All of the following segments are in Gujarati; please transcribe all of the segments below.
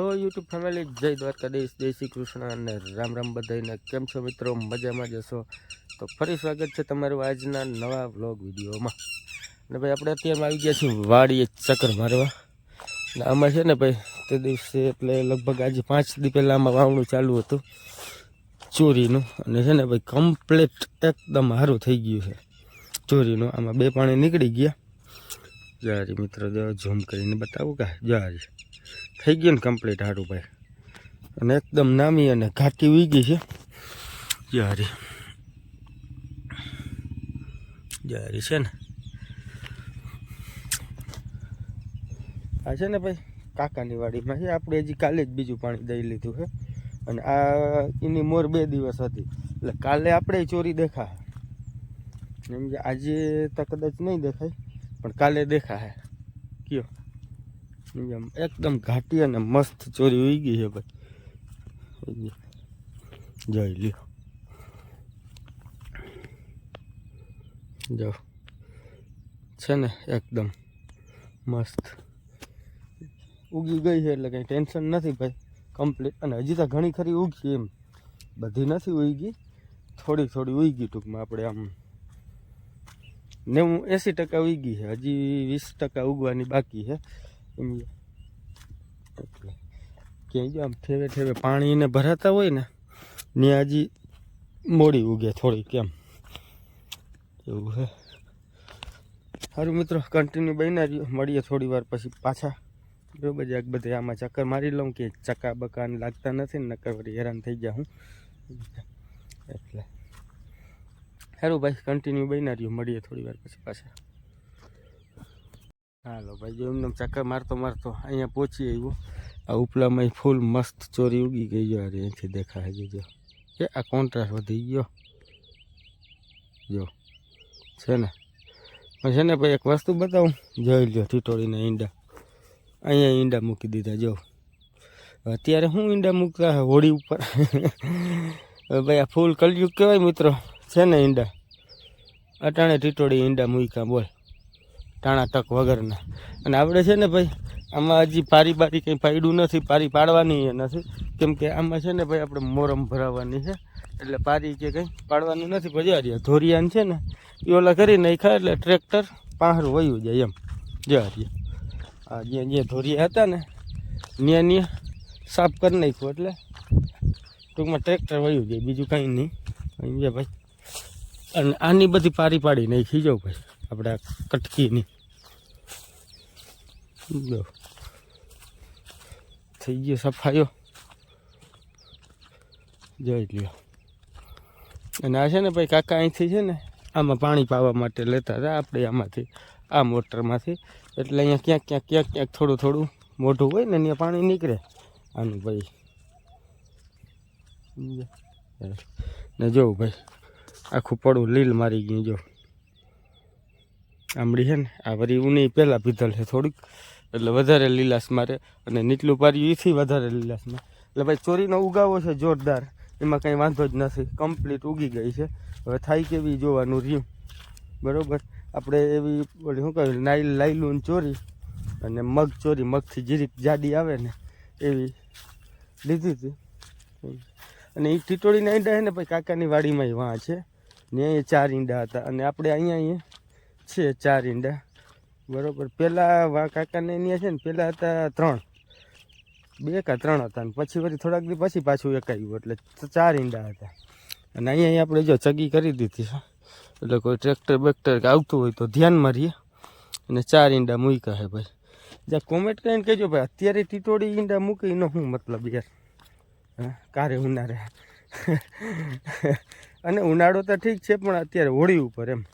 હેલો યુટ્યુબ ફેમિલી, જય દ્વારકાધીશ, જય શ્રી કૃષ્ણ અને રામ રામ બધાને કેમ છો મિત્રો? મજામાં જશો તો ફરી સ્વાગત છે તમારું આજના નવા વ્લોગ વિડીયોમાં. અને ભાઈ, આપણે અત્યારમાં આવી ગયા છીએ વાડીએ ચક્કર મારવા. અને આમાં છે ને ભાઈ, તે દિવસે એટલે લગભગ આજે પાંચ દી પહેલાં આમાં વાવણું ચાલુ હતું, ચોરીનું. અને છે ને ભાઈ, કમ્પ્લીટ એકદમ સારું થઈ ગયું છે ચોરીનું. આમાં બે પાણી નીકળી ગયા. જારી મિત્રો, જો ઝૂમ કરીને બતાવું કે જારી થઈ ગયું ને કમ્પ્લીટ સારું ભાઈ. અને એકદમ નામી અને ઘાટી વીગી છે. જારી. જારી છે ને. આ છે ને ભાઈ, કાકાની વાડીમાં છે. આપણે હજી કાલે જ બીજું પાણી દઈ લીધું છે. અને આ એની મોર બે દિવસ હતી. એટલે કાલે આપણે ચોરી દેખા એમ કે આજે તો કદાચ નહીં દેખાય, પણ કાલે દેખાય. કયો? એમ એકદમ ઘાટી અને મસ્ત ચોરી ઉઈ ગઈ છે ભાઈ. જોઈ લ્યો. જો. છે ને એકદમ મસ્ત. ઉગી ગઈ છે એટલે કંઈ ટેન્શન નથી ભાઈ. કમ્પ્લીટ. અને હજી તો ઘણી ખરી ઉગી એમ. બધી નથી ઉગી થોડી થોડી ઉગી ટૂંકમાં આપણે આમ. નેવું એંસી ટકા ઉગી છે હજી વીસ ટકા ઉગવાની બાકી છે ક્યાંય જો આમ ઠેવે ઠેવે પાણી એને ભરાતા હોય ને, ત્યાં હજી મોડી ઉગે થોડી કેમ એવું હે. સારું મિત્રો કન્ટિન્યુ બન્યા રહ્યો. મળીએ થોડી વાર પછી પાછા. બરોબર જાક બધે આમાં ચક્કર મારી લઉં કે ચક્કા બકાને લાગતા નથી ને નક્કર વળી હેરાન થઈ ગયા હું. એટલે. સારું ભાઈ કન્ટિન્યુ બન્યા રહ્યો. મળીએ થોડી વાર પછી પાછા. હાલો, ભાઈ, જો એમને ચક્કર મારતો મારતો અહીંયા પહોંચી આવ્યું. આ ઉપલામાં ફૂલ મસ્ત ચોરી ઉગી ગઈ જો અરે અહીંથી દેખાય જો. એ, આ કોન્ટ્રાસ્ટ વધી ગયો. જો, છે ને? પણ છે ને ભાઈ, એક વસ્તુ બતાવું. જોઈ લો ટીટોળીને ઈંડા. અહીંયા ઈંડા મૂકી દીધા, જો. અત્યારે હું ઈંડા મૂકતા હોળી ઉપર? ભાઈ, આ ફૂલ કલયુગ કહેવાય મિત્રો. છે ને ઈંડા? અટાણે ટીટોળી ઈંડા મૂક્યા, બોલ. ટાણા ટક વગરના. અને આપણે છે ને ભાઈ, આમાં હજી પારી બારી કંઈ પાડ્યું નથી, પારી પાડવાની નથી. કેમ કે આમાં છે ને ભાઈ, આપણે મોરમ ભરાવવાની છે. એટલે પારી કે કંઈ પાડવાનું નથી. બજારિયા ધોરિયાન છે ને એ ઓલા કરી નાખ્યા એટલે ટ્રેક્ટર પાહરું વયું જાય એમ. જવારિયા આ જ્યાં જ્યાં ધોરિયા હતા ને ત્યાં ત્યાં સાફ કરી નાખ્યું એટલે ટૂંકમાં ટ્રેક્ટર વયું જાય. બીજું કાંઈ નહીં. સમજ્યા ભાઈ, અને આની બધી પારી પાડી નાખી જાઉં ભાઈ. આપણે કટકીની. થઈ ગયો સફાયો. જોઈ લ્યો. અને આ છે ને ભાઈ કાકા અહીંથી છે ને આમાં પાણી પાવા માટે લેતા હતા, આપણે આમાંથી, આ મોટરમાંથી. એટલે અહીંયા ક્યાંક ક્યાંક ક્યાંક ક્યાંક થોડું થોડું મોઢું હોય ને ત્યાં પાણી નીકળે. આનું ભાઈ? ને જોવું ભાઈ, આખું પડું લીલ મારી ગયું, જો. આમળી છે ને, આ વરી ઉની પહેલાં પીધલ છે થોડીક. એટલે વધારે લીલાશ મારે અને નીચલું પાર્યું એથી વધારે લીલાશ મારે. એટલે ભાઈ ચોરીનો ઉગાવો છે જોરદાર. એમાં કંઈ વાંધો જ નથી. કમ્પ્લીટ ઉગી ગઈ છે. હવે થાય કેવી જોવાનું રહ્યું. બરાબર? આપણે એવી શું કહ્યું નાઈલ લાઈલું ચોરી અને મગ ચોરી, મગથી જીરીક જાડી આવે ને એવી લીધી હતી. અને એ ટીટોળીના ઈંડા છે ને ભાઈ કાકાની વાડીમાં વાં છે. ને અહીંયા ચાર ઈંડા હતા. અને આપણે અહીંયા અહીંયા છે ચાર ઈંડા. બરોબર. પહેલાં વા કાકાને અહીંયા છે ને પહેલાં હતા ત્રણ. બે કા ત્રણ હતા ને, પછી વળી થોડાક દી પછી પાછું એક આવ્યું એટલે ચાર ઈંડા હતા. અને અહીંયા આપણે જો ચગી કરી દીધી છે. એટલે કોઈ ટ્રેક્ટર બેક્ટર આવતું હોય તો ધ્યાનમાં રહીએ. અને ચાર ઈંડા મૂક્યા કહે ભાઈ. જ્યાં કોમેન્ટ કરીને કહેજો ભાઈ, અત્યારે ટીટોડી ઈંડા મૂકીનો શું મતલબ યાર. હા, કારે ઉનાળે. અને ઉનાળો તો ઠીક છે, પણ અત્યારે હોળી ઉપર એમ.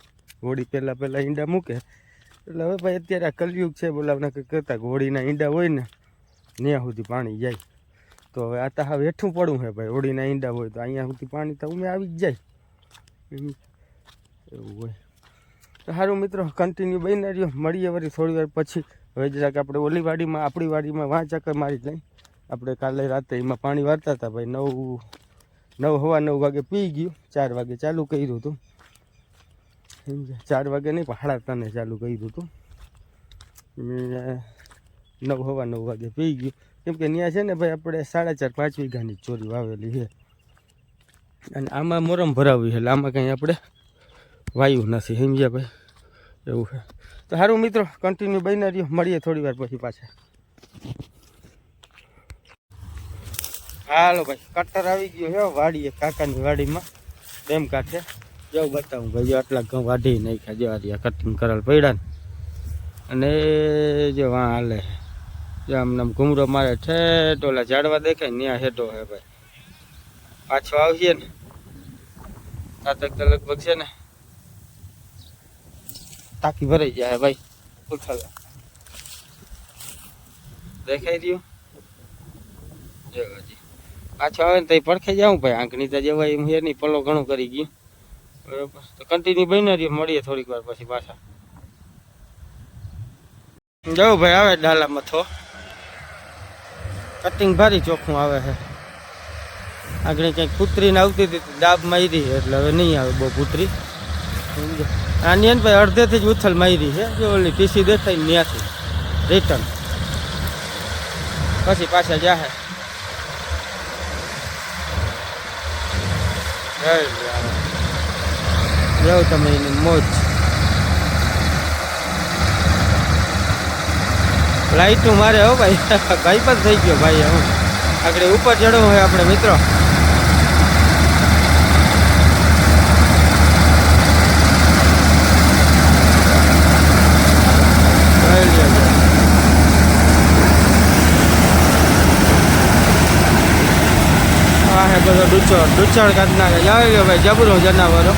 હોળી પહેલાં પહેલાં ઈંડા મૂકે. એટલે હવે ભાઈ અત્યારે આ કલયુગ છે બોલાવના કંઈક કરતાં હોળીના ઈંડા હોય ને, ત્યાં સુધી પાણી જાય. તો હવે આ તો હવે હેઠું પડવું છે ભાઈ હોળીના ઈંડા હોય તો અહીંયા સુધી પાણી તો ઉમે આવી જ જાય. એવું હોય. તો સારું મિત્રો કન્ટિન્યુ બની રહ્યો. મળીએ વળી થોડી વાર પછી. હવે જરાક આપણે ઓલી વાડીમાં આપણી વાડીમાં વાં ચક્કર મારી લઈ. આપણે કાલે રાતે એમાં પાણી વારતા હતા ભાઈ, નવ નવ હવા નવ વાગે પી ગયું. ચાર વાગે ચાલુ કર્યું હતું? ચાર વાગે નહીં, પણ સાડા ત્રણે ચાલુ કર્યું હતું. નવ, હવા નવ વાગે પી ગયું. કેમ કે ત્યાં છે ને ભાઈ, આપણે સાડા ચાર, પાંચ વીઘાની ચોરી વાવેલી છે. અને આમાં મોરમ ભરાવી એટલે આમાં કંઈ આપણે વાયુ નથી, સમજ્યા ભાઈ? એવું છે. તો સારું મિત્રો કન્ટિન્યુ બની રહ્યો. મળીએ થોડી વાર પછી પાછા. હાલો ભાઈ કટર આવી ગયો છે વાડીએ, કાકાની વાડીમાં, ડેમ કાંઠે. જવું બતાવું. ભાઈ, જો આટલા ઘઉં વાઢી નાખ્યા, જો આ કટિંગ કરેલ પડ્યા ને. અને જો વાં હાલે. જો આમને આમ ઘૂમરો મારે ઠેઠ ઓલા ઝાડવા દેખાય ત્યાં હેઠો હે ભાઈ. પાછો આવશે ને. તાતક તો લગભગ છે ને તાકી ભરાઈ જાય ભાઈ ઉથલ દેખાઈ રહ્યું? જો હજી. પાછો આવે ને તો પડખે જાઉં ભાઈ. આંખની તો જેવાય એમ હે નહીં, પલો ઘણું કરી ગયું. બરોબર. તો કન્ટિન્યુ બની રહ્યો મળીએ થોડીક વાર પછી પાછા. જવું ભાઈ, આવે ડાલા મથો કટિંગ ભારી ચોખ્ખું આવે છે. આગળ ક્યાંક કૂતરીને આવતી હતી દાબ મારી એટલે હવે નહીં આવે બહુ કૂતરી. આની એને ભાઈ અડધેથી જ ઉથલ મારી છે. જો ઓલી પીસી દેખાય ને ત્યાંથી. રિટર્ન પછી પાછા જાહે. જાવ તમે એની મોજ લાઈટું મારે હો ભાઈ ભાઈ પણ થઈ ગયો ભાઈ હું આગળ ઉપર ચડવું હોય આપણે, મિત્રો. બધો ડુચોડ ડુચોડ કાઢ નાખે જાવી ગયો ભાઈ, જબરો જનાવરો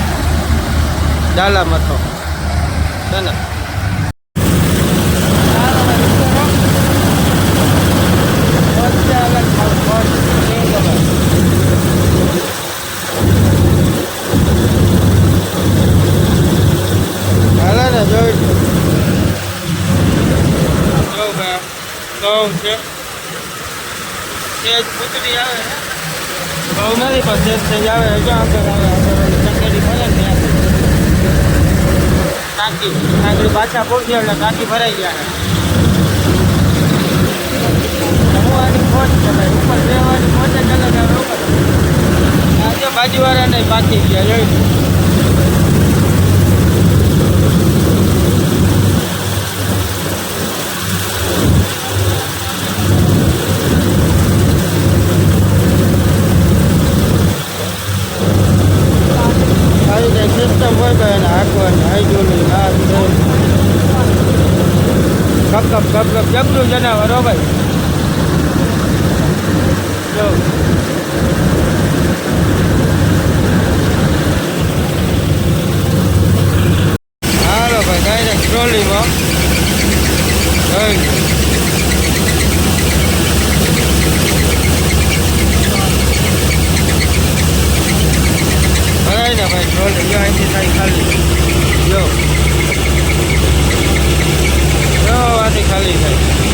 ડાલા મથો છે ને હાલે ને જોઈ જો ભાઈ ઘઉં છે તેજ પૂતળી આવે ઘઉં નથી પણ તેજ તેજ આવે જો આગળ આવે આગળ ચકેડી ભરે ને ટાંકી ટાંકી પાછા પહોંચી એટલે ટાંકી ભરાઈ જાય નમવાની મોજ છે ભાઈ, ઉપર રહેવાની મોજ જ અલગ આવે, ઉપર. આજે બાજુવાળા નહીં પાકી ગયા જોઈ લો. આવી કઈ સિસ્ટમ હોય તો એને હાંકવાની હાઈડ્રોલિક આ તે. કપ કપ કપ કપ જબરું જનાવર હો ભાઈ જો. હાલો ભાઈ ટ્રોલીમાં. ભરાય ને ભાઈ ટ્રોલી જો થાય ખાલી. જો જો આથી ખાલી થાય.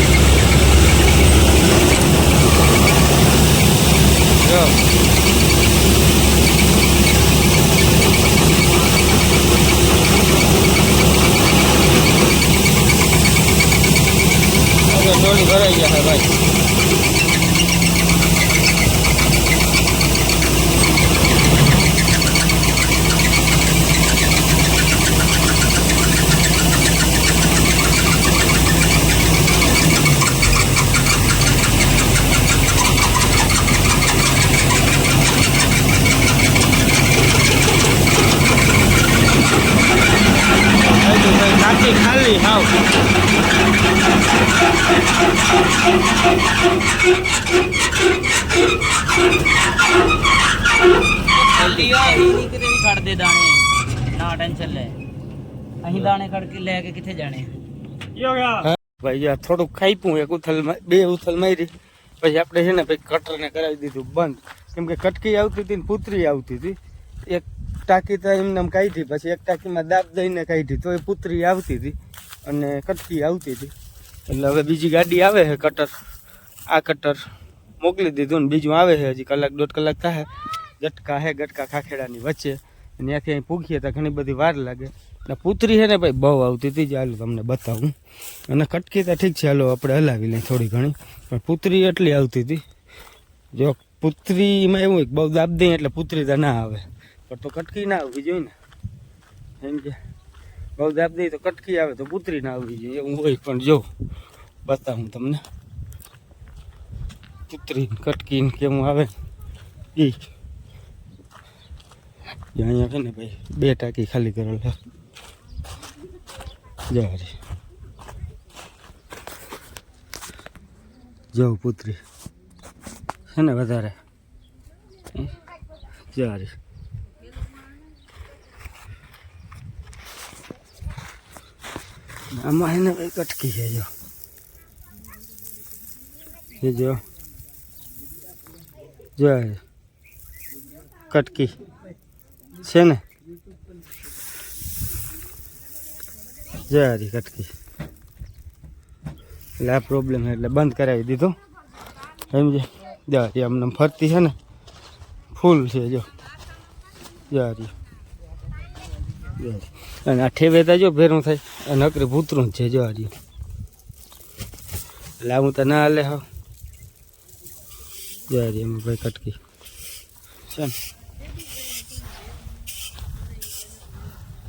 लगे किथे जाने ભાઈ જો થોડુંક ખાઈપું એક ઉથલમાં બે ઉથલ મારી પછી આપણે છે ને પછી કટરને કરાવી દીધું બંધ. કેમ કે કટકી આવતી હતી ને પુત્રી આવતી હતી. એક ટાંકી તો એમને એમ હતી પછી એક ટાંકીમાં દાબ દઈને કાઢી તો એ પુત્રી આવતી હતી અને કટકી આવતી હતી. એટલે હવે બીજી ગાડી આવે છે કટર. આ કટર મોકલી દીધું ને બીજું આવે છે હજી કલાક દોઢ કલાક થાય. ગટકા હે ગટકા ખાખેડાની વચ્ચે. અને ત્યાંથી અહીં પૂગીએ તો ઘણી બધી વાર લાગે. અને પુત્રી છે ને ભાઈ, બહુ આવતી હતી જે, હાલો તમને બતાવું. અને કટકી તો ઠીક છે, હાલો આપણે હલાવી લઈએ થોડી ઘણી. પણ પુત્રી એટલી આવતી હતી. જો પુત્રીમાં એવું હોય બહુ દાબ દઈએ એટલે પુત્રી તો ના આવે. પણ તો કટકી ના આવવી જોઈએ ને. એમ કે, બહુ દાબ દઈએ તો કટકી આવે તો પુત્રી ના આવવી જોઈએ, એવું હોય પણ જો, બતાવું તમને. પૂતરી કટકીને કેવું આવે. એ અહીંયા છે ને ભાઈ, બે ટાંકી ખાલી કરેલ છે. જવારી જો પુત્રી. છે ને વધારે. જવારી આમાં એને ભાઈ કટકી છે, જો. એ જો. જો આ કટકી. છે ને? જય કટકી એટલે આ પ્રોબ્લેમ એટલે બંધ કરાવી દીધો. સમજે જારી આમને ફરતી છે ને? ફૂલ છે, જો. જારી અને આ ઠેવેતા જો ભેરું થાય. અને અકરે ભૂતરું છે જો હારી. એટલે આવું તો ના હાલે હા જરી એમાં ભાઈ કટકી. છે ને?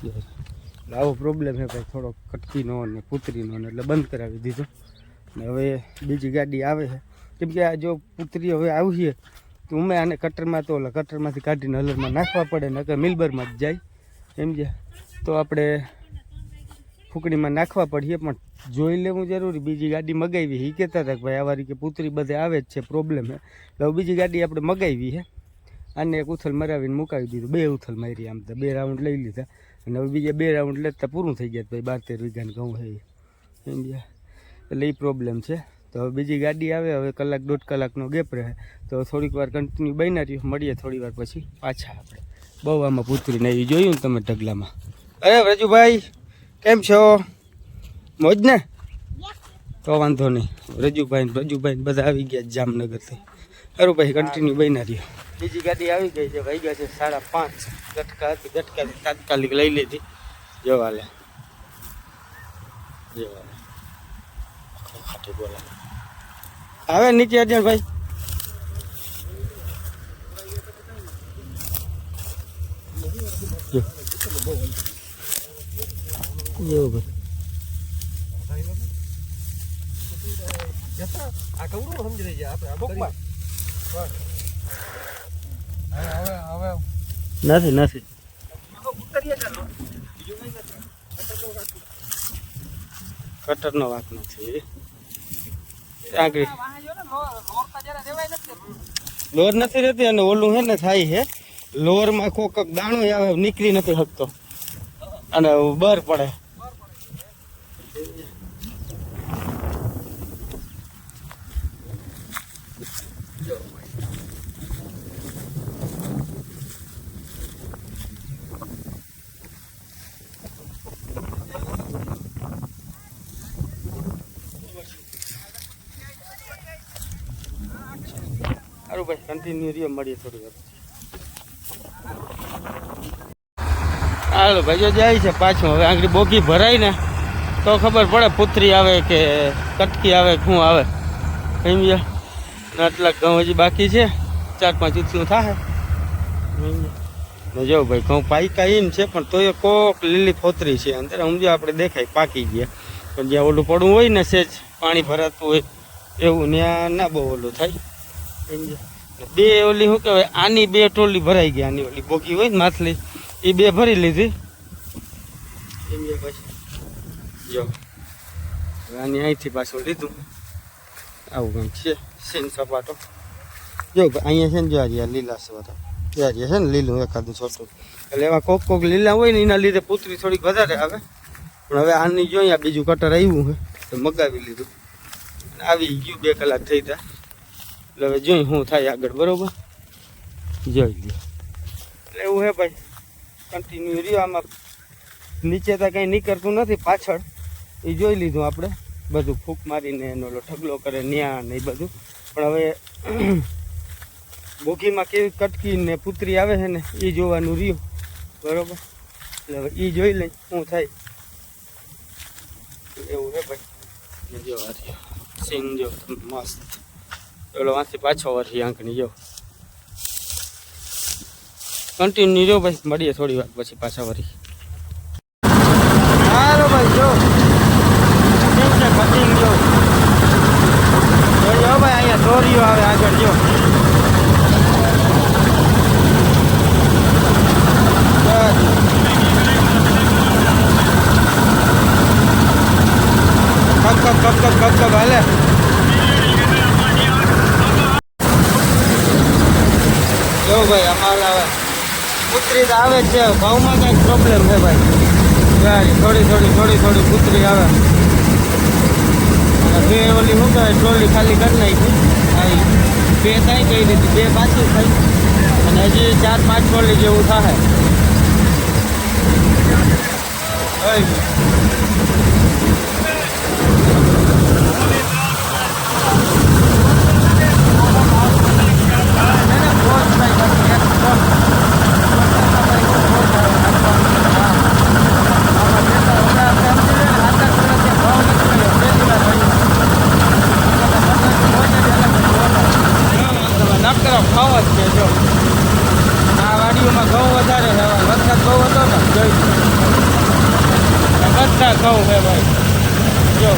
એટલે આવો પ્રોબ્લેમ છે ભાઈ થોડો કટકીનો અને પુત્રીનો ને એટલે બંધ કરાવી દીધો. ને હવે બીજી ગાડી આવે છે. કેમ કે આ જો પુત્રી હવે આવી તો અમે આને કટરમાં તો ઓલા કટરમાંથી કાઢીને હલરમાં નાખવા પડે, નકર મિલબરમાં જ જાય. સમજ્યા તો આપણે ફૂકડીમાં નાખવા પડીએ, પણ જોઈ લેવું જરૂરી. બીજી ગાડી મગાવી એ કહેતા હતા કે ભાઈ આવારી કે પુત્રી બધે આવે જ છે પ્રોબ્લેમ એટલે હવે બીજી ગાડી આપણે મગાવી છે. આને એક ઉથલ મરાવીને મુકાવી દીધું. બે ઉથલ મારી આમ તો, બે રાઉન્ડ લઈ લીધા. અને હવે બીજા બે રાઉન્ડ લેતા પૂરું થઈ ગયા ભાઈ બાર તેર વીઘાને ઘઉં છે એ. સમજ્યા એટલે એ પ્રોબ્લેમ છે. તો હવે બીજી ગાડી આવે, હવે કલાક દોઢ કલાકનો ગેપ રહે. તો થોડીક વાર કન્ટિન્યુ બન્યા રહ્યું મળીએ થોડી વાર પછી પાછા આપણે. બહુ આમાં પૂતરીને એ જોયું ને તમે ઢગલામાં? અરે રજુભાઈ, કેમ છો? મોજ ને? તો વાંધો નહીં. રજુભાઈ રજુભાઈ બધા આવી ગયા જામનગરથી. સારું ભાઈ કન્ટિન્યુ બન્યા રહ્યો બીજી ગાડી આવી ગઈ છે ગયા છે સાડા પાંચ. ગટકા હતી ગટકા તાત્કાલિક લઈ લીધી. જોવા લે જવા લે ખાટી બોલા. આવે નીચે અજય ભાઈ. જો. ભાઈ. આ કવરું સમજી લઈ આપણે આ બોકમાં હવે હવે હવે નથી નથી. કટરનો વાંક નથી. આગળ. લોર નથી રહેતી અને ઓલું હે ને થાય છે લોરમાં કોક દાણો આવે, નીકળી નથી શકતો. અને બર પડે સારું ભાઈ કન્ટિન્યુ રહ્યો, મળીએ થોડી વાર હાલો ભાઈઓ જાય છે પાછું. હવે આંગળી બોગી ભરાય ને, તો ખબર પડે પુત્રી આવે કે કટકી આવે શું આવે. સમજ્યા આટલા ઘઉં હજી બાકી છે. ચાર પાંચ ઉથલું થાય જો ભાઈ, ઘઉં પાઈકા એમ છે, પણ તોય કોક લીલી ફોતરી છે. અંદર સમજો, આપણે દેખાય પાકી ગયા. પણ જ્યાં ઓલું પડવું હોય ને સેજ, પાણી ભરાતું હોય, એવું ત્યાં ના બહુ ઓલું થાય. સમજ્યા બે ઓલી શું કહેવાય, આની બે ટોલી ભરાઈ ગઈ આની ઓલી બોગી હોય ને માથલી એ બે ભરી લીધી. જો આની અહીંથી પાછું લીધું. આવું કંઈક છે, સીન સપાટો. જો, અહીંયા છે ને જો આજે લીલા છે બધા આજે છે ને લીલું એકાદું છોટું. એટલે એવા કોક કોક લીલા હોય ને એના લીધે પુત્રી થોડીક વધારે આવે. પણ હવે આની જો અહીંયા બીજું કટર આવ્યું છે, તો મગાવી લીધું. આવી ગયું બે કલાક થઈ ગયા. એટલે હવે જોઈ શું થાય આગળ, બરોબર? જોઈ લો એટલે એવું હે ભાઈ કન્ટિન્યુ રહ્યો આમાં. નીચે તો કંઈ નીકળતું નથી, પાછળ. એ જોઈ લીધું આપણે, બધું ફૂંક મારીને એનો ઢગલો કરે, ન્યા ને એ બધું. પણ હવે બોગીમાં કેવી કટકી ને પુત્રી આવે છે ને, એ જોવાનું રહ્યું. બરોબર? એટલે હવે એ જોઈ લઈ, શું થાય. એવું હે ભાઈ. જો. સિંગ જો મસ્ત. પેલો વાંચી પાછો વરસી આંકની જો. કન્ટિન્યુ જો ભાઈ, મળીએ થોડી વાર પછી પાછા વરી. હાલો ભાઈ, જો. જોજો ભાઈ, અહીંયા દોરીઓ આવે આગળ, જો. કપ કપ કપ કપ કપ કપ હાલે. જો ભાઈ, અમારે પુત્રી તો આવે છે ભાવમાં કંઈક પ્રોબ્લેમ છે ભાઈ. ગાડી થોડી થોડી થોડી થોડી પુત્રી આવે. બે ઓલી શું કહેવાય, ટ્રોલી ખાલી કરી નાખી. બે થાય કઈ રીતે, બે પાછી થઈ અને હજી ચાર, પાંચ ટ્રોલી જેવું થાય હોય. એને ફોર્સ થાય બાકી એક ફોર્સ. નકરો ખાવ જ છે જો આ વાડીઓમાં ઘઉં વધારે છે હવે વરસાદ બહુ હતો ને જોઈ બધા ઘઉં છે ભાઈ જો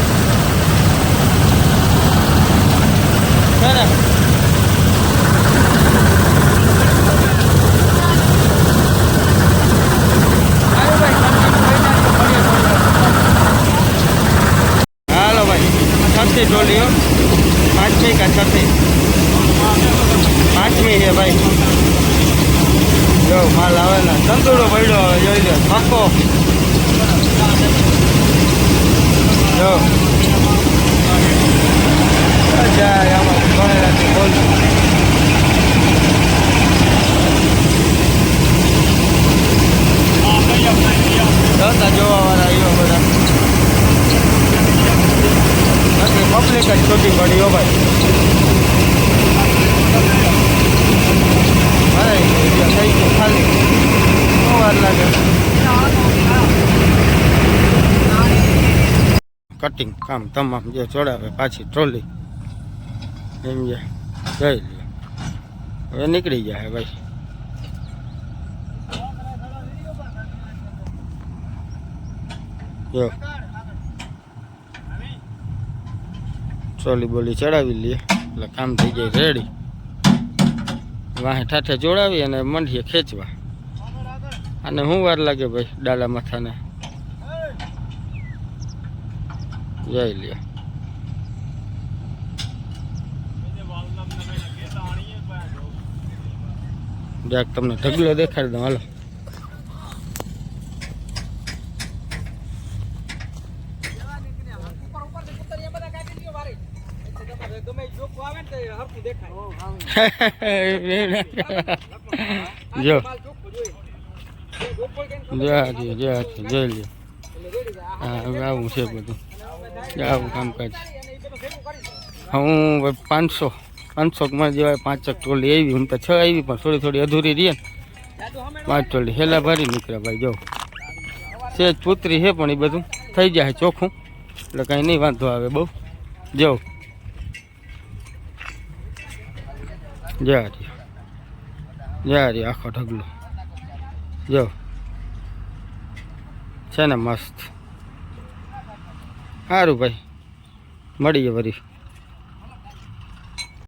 છે ને સારું ભાઈ તમને કોઈ ના તો મળીએ થોડી વાર. હાલો ભાઈ છઠ્ઠી ટોલીઓ પાંચમી પાંચમી છે ભાઈ. જો, માલ આવે ને તંદુરો પડ્યો, જોઈ લો, પાકો. જો. જોવા વાળા આવ્યો બધા બાકી પબ્લિક જ છૂટી પડી હો ભાઈ થઈ ગયું ખાલી. બહુ વાર લાગે? કટિંગ કામ તમામ જે ચોડાવે પાછી ટ્રોલી એમ જે જઈ લે હવે નીકળી જાય ભાઈ. જો. ટ્રોલી બોલી ચડાવી લઈએ. એટલે કામ થઈ જાય રેડી. વાહે ઠાઠે જોડાવી અને મંડીએ ખેંચવા. અને શું વાર લાગે ભાઈ ડાલા માથાને? જઈ લે જાક તમને ઢગલો દેખાડી દઉં, હાલો ગમે ઈ જોખું આવે ને તો એ હરખું દેખાય જો. જય ચોખ્ખો જય લ્યો. હા, હવે આવું છે બધું. આવું કામકાજ. હું પાંચસો, પાંચસોમાં જેવાય પાંચક ટોલી આવી, હું તો છ આવી, પણ થોડી થોડી અધૂરી રહી ને. પાંચ ટોલી હેલા ભરી નીકળ્યા ભાઈ, જો. છે પુત્રી છે પણ એ બધું થઈ જાય ચોખ્ખું. એટલે કાંઈ નહીં, વાંધો આવે બહુ. જો. જા રે જા રે આખો ઢગલો. જો. છે ને મસ્ત. સારું ભાઈ. મળીએ વરી.